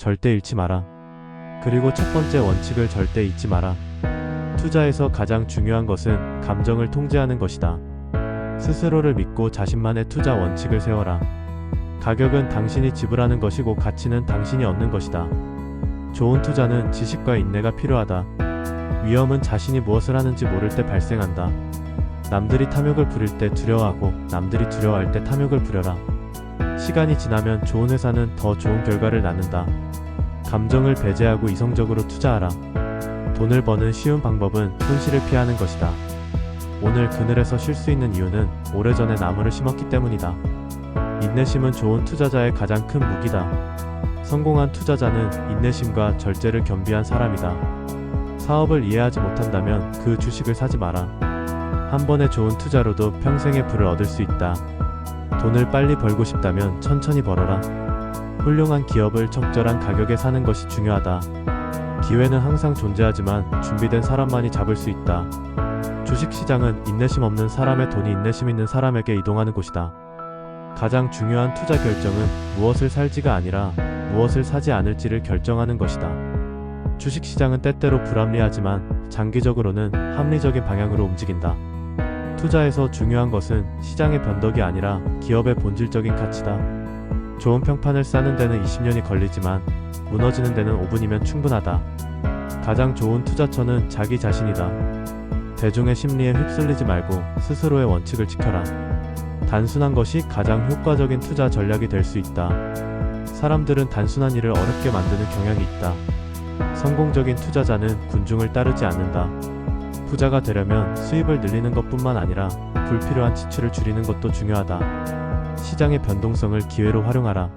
절대 잃지 마라. 그리고 첫 번째 원칙을 절대 잊지 마라. 투자에서 가장 중요한 것은 감정을 통제하는 것이다. 스스로를 믿고 자신만의 투자 원칙을 세워라. 가격은 당신이 지불하는 것이고 가치는 당신이 얻는 것이다. 좋은 투자는 지식과 인내가 필요하다. 위험은 자신이 무엇을 하는지 모를 때 발생한다. 남들이 탐욕을 부릴 때 두려워하고 남들이 두려워할 때 탐욕을 부려라. 시간이 지나면 좋은 회사는 더 좋은 결과를 낳는다. 감정을 배제하고 이성적으로 투자하라. 돈을 버는 쉬운 방법은 손실을 피하는 것이다. 오늘 그늘에서 쉴 수 있는 이유는 오래전에 나무를 심었기 때문이다. 인내심은 좋은 투자자의 가장 큰 무기다. 성공한 투자자는 인내심과 절제를 겸비한 사람이다. 사업을 이해하지 못한다면 그 주식을 사지 마라. 한 번의 좋은 투자로도 평생의 부를 얻을 수 있다. 돈을 빨리 벌고 싶다면 천천히 벌어라. 훌륭한 기업을 적절한 가격에 사는 것이 중요하다. 기회는 항상 존재하지만 준비된 사람만이 잡을 수 있다. 주식 시장은 인내심 없는 사람의 돈이 인내심 있는 사람에게 이동하는 곳이다. 가장 중요한 투자 결정은 무엇을 살지가 아니라 무엇을 사지 않을지를 결정하는 것이다. 주식 시장은 때때로 불합리하지만 장기적으로는 합리적인 방향으로 움직인다. 투자에서 중요한 것은 시장의 변덕이 아니라 기업의 본질적인 가치다. 좋은 평판을 쌓는 데는 20년이 걸리지만 무너지는 데는 5분이면 충분하다. 가장 좋은 투자처는 자기 자신이다. 대중의 심리에 휩쓸리지 말고 스스로의 원칙을 지켜라. 단순한 것이 가장 효과적인 투자 전략이 될 수 있다. 사람들은 단순한 일을 어렵게 만드는 경향이 있다. 성공적인 투자자는 군중을 따르지 않는다. 부자가 되려면 수입을 늘리는 것뿐만 아니라 불필요한 지출을 줄이는 것도 중요하다. 시장의 변동성을 기회로 활용하라.